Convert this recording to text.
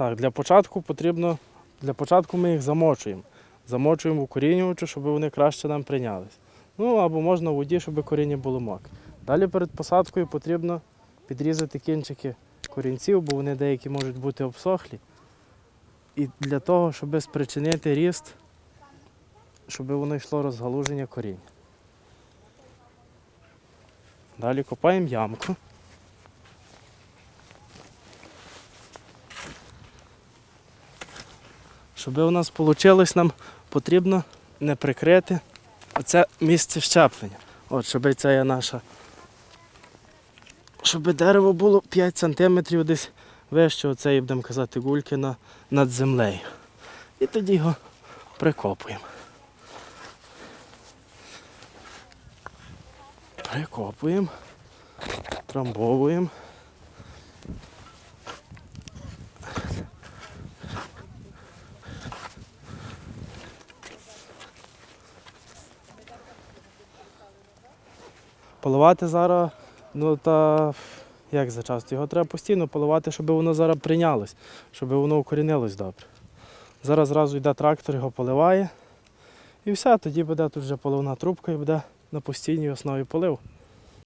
Так, для початку потрібно, для початку ми їх замочуємо. Замочуємо укорінювачу, щоб вони краще нам прийнялись. Ну або можна в воді, щоб коріння було мокре. Далі перед посадкою потрібно підрізати кінчики корінців, бо вони деякі можуть бути обсохлі. І для того, щоб спричинити ріст, щоб воно йшло розгалуження коріння. Далі копаємо ямку. Щоб у нас вийшло, нам потрібно не прикрити оце місце щеплення. От, щоб це є наша. Щоб дерево було 5 см десь вище оцеї, будемо казати, гульки на, над землею. І тоді його прикопуємо. Прикопуємо, трамбовуємо. Поливати зараз, ну та як за часто, його треба постійно поливати, щоб воно зараз прийнялось, щоб воно укорінилось добре. Зараз зразу йде трактор, його поливає. І все, тоді буде тут вже поливна трубка і буде на постійній основі полив.